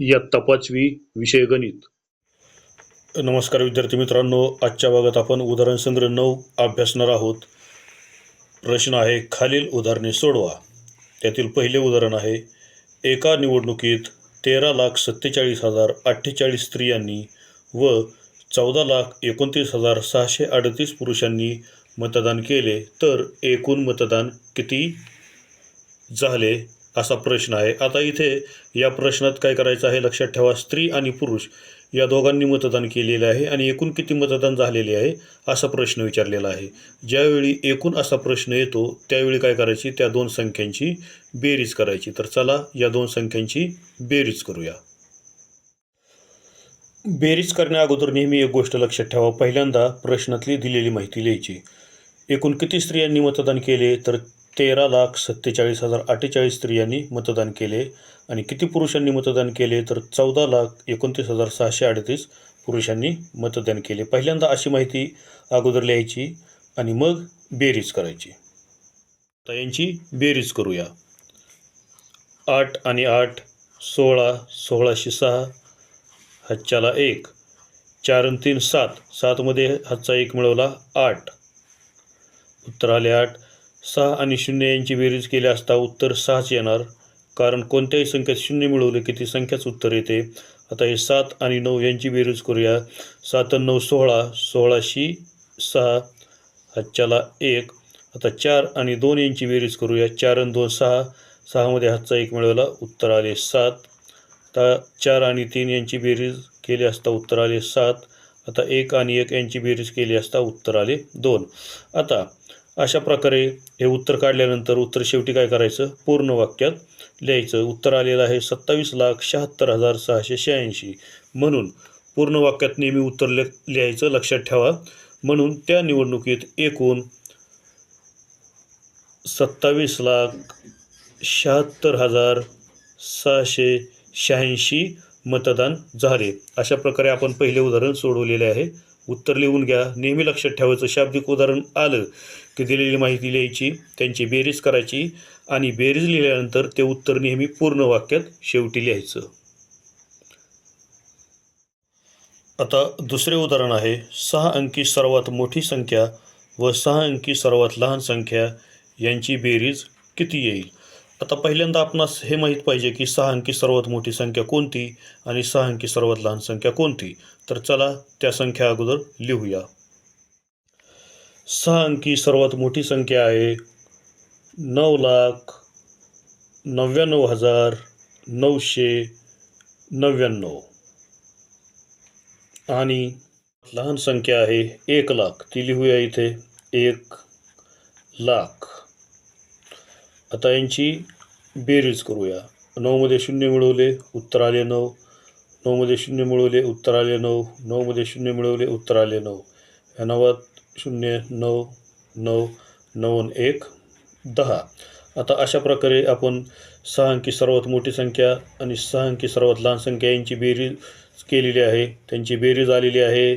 इयत्ता पाचवी विषय गणित. नमस्कार विद्यार्थी मित्रांनो आजच्या भागात आपण उदाहरण संग्रह नऊ अभ्यासणार आहोत. प्रश्न आहे खालील उदाहरणे सोडवा. त्यातील पहिले उदाहरण आहे एका निवडणुकीत तेरा लाख सत्तेचाळीस हजार अठ्ठेचाळीस स्त्रियांनी व चौदा लाख एकोणतीस हजार सहाशे अडतीस पुरुषांनी मतदान केले. तर एकूण मतदान किती झाले? असा प्रश्न आहे. आता इथे या प्रश्नात काय करायचं आहे? लक्षात ठेवा स्त्री आणि पुरुष या दोघांनी मतदान केलेले आहे आणि एकूण किती मतदान झालेले आहे असा प्रश्न विचारलेला आहे. ज्यावेळी एकूण असा प्रश्न येतो त्यावेळी काय करायची? त्या दोन संख्यांची बेरीज करायची. तर चला या दोन संख्यांची बेरीज करूया. बेरीज करण्या अगोदर नेहमी एक गोष्ट लक्षात ठेवा. पहिल्यांदा प्रश्नातली दिलेली माहिती लिहायची. एकूण किती स्त्रियांनी मतदान केले? तर तेरा लाख सत्तेचाळीस हजार अठ्ठेचाळीस स्त्रियांनी मतदान केले आणि किती पुरुषांनी मतदान केले तर चौदा लाख एकोणतीस हजार सहाशे अडतीस पुरुषांनी मतदान केले. पहिल्यांदा अशी माहिती अगोदर लिहायची आणि मग बेरीज करायची. आता यांची बेरीज करूया. आठ आणि आठ सोळा सोळाशे सहा हातच्याला एक चार आणि तीन सात. सातमध्ये हातचा एक मिळवला आठ. उत्तर आले आठ. सहा आणि शून्य यांची बेरीज केली असता उत्तर सहाच येणार. कारण कोणत्याही संख्येत शून्य मिळवले की ती संख्याच उत्तर येते. आता हे सात आणि नऊ यांची बेरीज करूया. सात आणि नऊ सोळा सोळाशी सहा हातच्याला एक. आता चार आणि दोन यांची बेरीज करूया. चार आणि दोन सहा सहामध्ये हातचा एक मिळवला उत्तर आले सात. आता चार आणि तीन यांची बेरीज केली असता उत्तर आले सात. आता एक आणि एक यांची बेरीज केली असता उत्तर आले दोन. आता अशा प्रकारे हे उत्तर काढल्यानंतर उत्तर शेवटी काय करायचं? पूर्ण वाक्यात लिहायचं. उत्तर आलेलं आहे सत्तावीस लाख शहात्तर हजार सहाशे शहाऐंशी. म्हणून पूर्ण वाक्यात नेहमी उत्तर ले लिहायचं लक्षात ठेवा. म्हणून त्या निवडणुकीत एकूण सत्तावीस लाख शहात्तर हजार सहाशे शहाऐंशी मतदान झाले. अशा प्रकारे आपण पहिले उदाहरण सोडवलेले आहे. उत्तर लिहून घ्या. नेहमी लक्षात ठेवायचं शाब्दिक उदाहरण आलं की दिलेली माहिती लिहायची त्यांची बेरीज करायची आणि बेरीज लिहिल्यानंतर ते उत्तर नेहमी पूर्ण वाक्यात शेवटी लिहायचं. आता दुसरे उदाहरण आहे. सहा अंकी सर्वात मोठी संख्या व सहा अंकी सर्वात लहान संख्या यांची बेरीज किती येईल? आता पहिल्यांदा आपणास हे माहीत पाहिजे की सहा अंकी सर्वात मोठी संख्या कोणती आणि सहा अंकी सर्वात लहान संख्या कोणती? तर चला त्या संख्या अगोदर लिहूया. सहा अंकी सर्वात मोठी संख्या आहे नऊ लाख नव्याण्णव हजार नऊशे नव्याण्णव. आणि लहान संख्या आहे एक लाख. ती लिहूया इथे. एक लाख. आता यांची बेरीज करूया. नऊमध्ये शून्य मिळवले उत्तर आले नऊ. नऊमध्ये शून्य मिळवले उत्तर आले नऊ. नऊमध्ये शून्य मिळवले उत्तर आले नऊ. या नवात शून्य नऊ नऊ नऊ एक दहा. आता अशा प्रकारे आपण सहा अंकी सर्वात मोठी संख्या आणि सहा अंकी सर्वात लहान संख्या यांची बेरीज केलेली आहे. त्यांची बेरीज आलेली आहे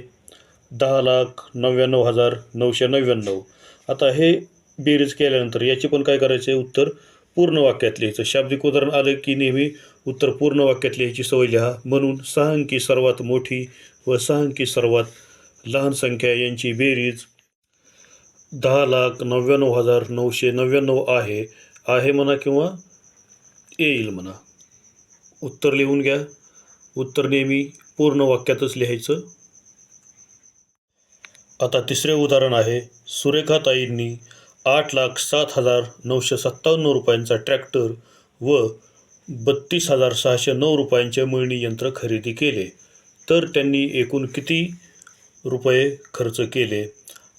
दहा लाख नव्याण्णव हजार नऊशे नव्याण्णव. आता हे बेरीज केल्यानंतर याची पण काय करायचं आहे उत्तर पूर्ण वाक्यात लिहायचं शाब्दिक उदाहरण आलं की नेहमी उत्तर पूर्ण वाक्यात लिहायची सवय लिहा. म्हणून सहा अंकी सर्वात मोठी व सहा अंकी सर्वात लहान संख्या यांची बेरीज दहा लाख नव्याण्णव हजार नऊशे नव्याण्णव आहे. आहे म्हणा किंवा येईल म्हणा. उत्तर लिहून घ्या. उत्तर नेहमी पूर्ण वाक्यातच लिहायचं. आता तिसरे उदाहरण आहे. सुरेखाताईंनी आठ लाख सात हजार नऊशे सत्तावन्न रुपयांचा ट्रॅक्टर व बत्तीस हजार सहाशे नऊ रुपयांचे मळणी यंत्र खरेदी केले. तर त्यांनी एकूण किती रुपये खर्च केले?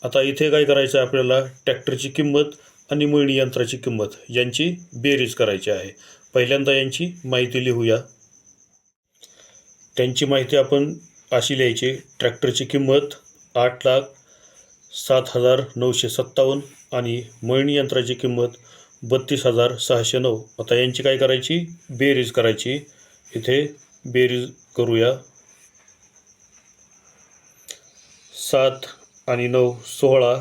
आता इथे काय करायचं आहे आपल्याला? ट्रॅक्टरची किंमत आणि मळणी यंत्राची किंमत यांची बेरीज करायची आहे. पहिल्यांदा यांची माहिती लिहूया. त्यांची माहिती आपण अशी लिहायची. ट्रॅक्टरची किंमत आठ लाख सात हजार नऊशे सत्तावन्न आणि मळणी यंत्राची किंमत बत्तीस हजार सहाशे नऊ. आता यांची काय करायची? बेरीज करायची. इथे बेरीज करूया. सात आणि नऊ सोळा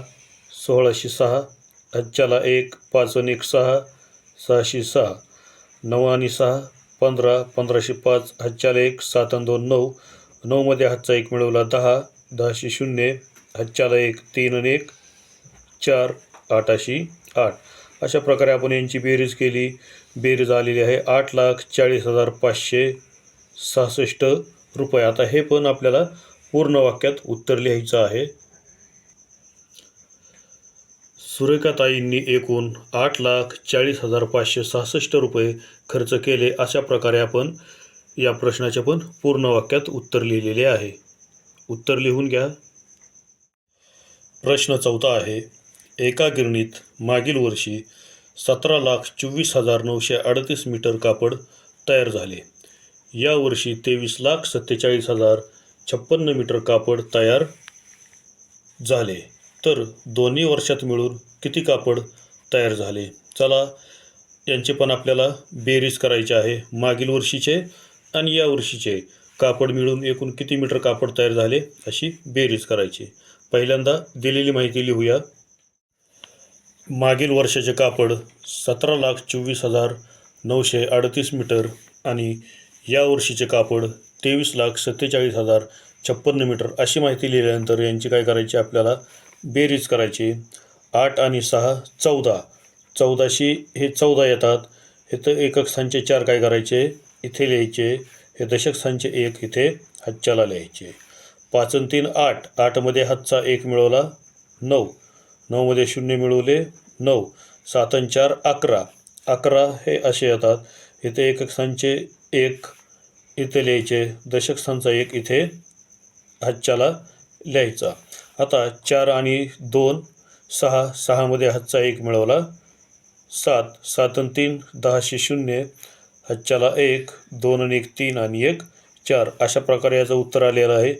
सोळाशे सहा हज्जाला एक पाच आणि एक सहा सहाशे सहा नऊ आणि सहा पंधरा पंधराशे पाच हातच्याला एक सात आणि दोन नऊ. नऊमध्ये हातचा एक मिळवला दहा दहाशे शून्य हातच्याला एक तीन आणि एक चार आठाशी आठ. अशा प्रकारे आपण यांची बेरीज केली. बेरीज आलेली आहे आठ लाख चाळीस हजार पाचशे सहासष्ट रुपये. आता हे पण आपल्याला पूर्ण वाक्यात उत्तर लिहायचं आहे. सुरेखाताईंनी एकूण आठ लाख चाळीस हजार पाचशे सहासष्ट रुपये खर्च केले. अशा प्रकारे आपण या प्रश्नाचे पण पूर्ण वाक्यात उत्तर लिहिलेले आहे. उत्तर लिहून घ्या. प्रश्न चौथा आहे एका गिरणीत मागील वर्षी सतरा लाख चोवीस हजार नऊशे अडतीस मीटर कापड तयार झाले. या वर्षी तेवीस लाख सत्तेचाळीस हजार छप्पन्न मीटर कापड तयार झाले. तर दोन्ही वर्षात मिळून किती कापड तयार झाले? चला यांचे पण आपल्याला बेरीज करायचे आहे. मागील वर्षीचे आणि या वर्षीचे कापड मिळून एकूण किती मीटर कापड तयार झाले अशी बेरीज करायची. पहिल्यांदा दिलेली माहिती लिहूया मागील वर्षाचे कापड सतरा लाख चोवीस हजार नऊशे अडतीस मीटर आणि या वर्षीचे कापड तेवीस लाख सत्तेचाळीस हजार छप्पन्न मीटर अशी माहिती लिहिल्यानंतर यांची काय करायची? आपल्याला बेरीज करायची. आठ आणि सहा चौदा. चौदाशी हे चौदा येतात. हे तर एकक स्थानचे चार काय करायचे? इथे लिहायचे. हे दशक स्थानचे एक इथे हातच्याला लिहायचे. पाचन तीन आठ. आठमध्ये हातचा एक मिळवला नऊ. नऊमध्ये शून्य मिळवले नऊ. सातन चार अकरा. अकरा हे असे येतात. इथे एकक स्थानचे एक इथे लिहायचे. दशक स्थानचा एक इथे हातच्याला लिहायचा. आता चार आणि दोन सहा. सहामध्ये हातचा एक मिळवला सात. सात आणि तीन दहाशे शून्य. हातच्याला एक दोन आणि एक तीन आणि एक चार. अशा प्रकारे याचं उत्तर आलेलं आहे.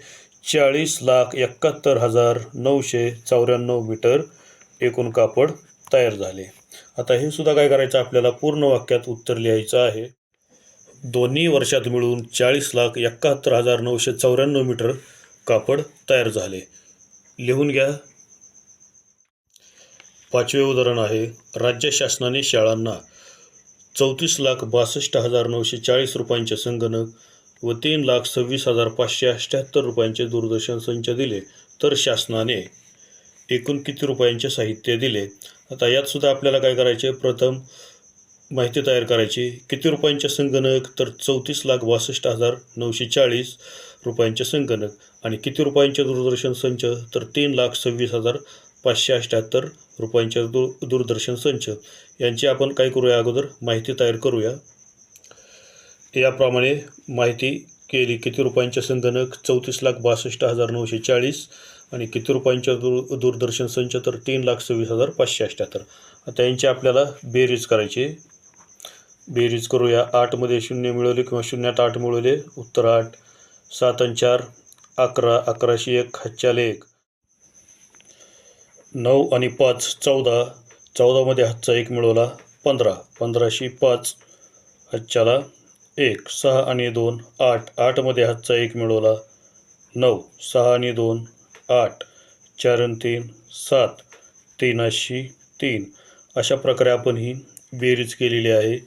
चाळीस लाख एकाहत्तर हजार नऊशे चौऱ्याण्णव मीटर एकूण कापड तयार झाले. आता हे सुद्धा काय करायचं? आपल्याला पूर्ण वाक्यात उत्तर लिहायचं आहे. दोन्ही वर्षात मिळून चाळीस लाख एकाहत्तर हजार नऊशे चौऱ्याण्णव मीटर कापड तयार झाले. लिहून घ्या. पाचवे उदाहरण आहे. राज्य शासनाने शाळांना चौतीस लाख बासष्ट हजार नऊशे चाळीस रुपयांचे संगणक व तीन लाख सव्वीस हजार पाचशे अठ्ठ्याहत्तर रुपयांचे दूरदर्शन संच दिले तर शासनाने एकूण किती रुपयांचे साहित्य दिले? आता यात सुद्धा आपल्याला काय करायचे? प्रथम माहिती तयार करायची. किती रुपयांचे संगणक? तर चौतीस लाख बासष्ट हजार नऊशे चाळीस रुपयांचे संगणक. आणि किती रुपयांचे दूरदर्शन संच? तर तीन लाख सव्वीस हजार पाचशे अठ्ठ्याहत्तर रुपयांचे दूर दूरदर्शन संच. यांची आपण काय करूया अगोदर? माहिती तयार करूया. याप्रमाणे माहिती केली. किती रुपयांच्या संगणक? चौतीस लाख बासष्ट हजार नऊशे चाळीस आणि किती रुपयांच्या दूर दूरदर्शन संच? तर तीन लाख सव्वीस हजार पाचशे अठ्ठ्याहत्तर आता यांची आपल्याला बेरीज करायची बेरीज करूया. आठमध्ये शून्य मिळवले किंवा शून्यात आठ मिळवले? उत्तर आठ सात आणि चार अकरा अकराशे एक हातच्याले एक. नऊ आणि पाच चौदा. चौदामध्ये हातचा एक मिळवला. पंधरा. पंधराशे पाच हातच्याला. एक सहा आणि दोन आठ. आठमध्ये हातचा एक मिळवला. नऊ सहा आणि दोन आठ. चार आणि तीन सात. तीनाशी तीन. अशा प्रकारे आपण ही बेरीज केलेली आहे.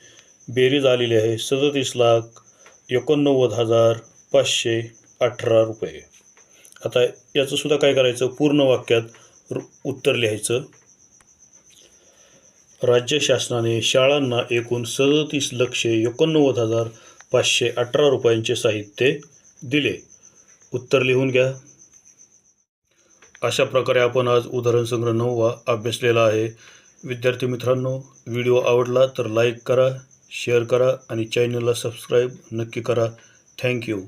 बेरीज आलेली आहे. सदतीस लाख एकोणनव्वद हजार पाचशे अठरा रुपये. आता याचंसुद्धा काय करायचं? पूर्ण वाक्यात रु- उत्तर लिहायचं. राज्य शासनाने शाळांना एकूण सदतीस लक्ष एकोणनव्वद हजार पाचशे अठरा रुपयांचे साहित्य दिले. उत्तर लिहून घ्या. अशा प्रकारे आपण आज उदाहरण संग्रह नववा अभ्यासलेला आहे. विद्यार्थी मित्रांनो व्हिडिओ आवडला तर लाईक करा शेअर करा आणि चॅनलला सबस्क्राईब नक्की करा. थँक्यू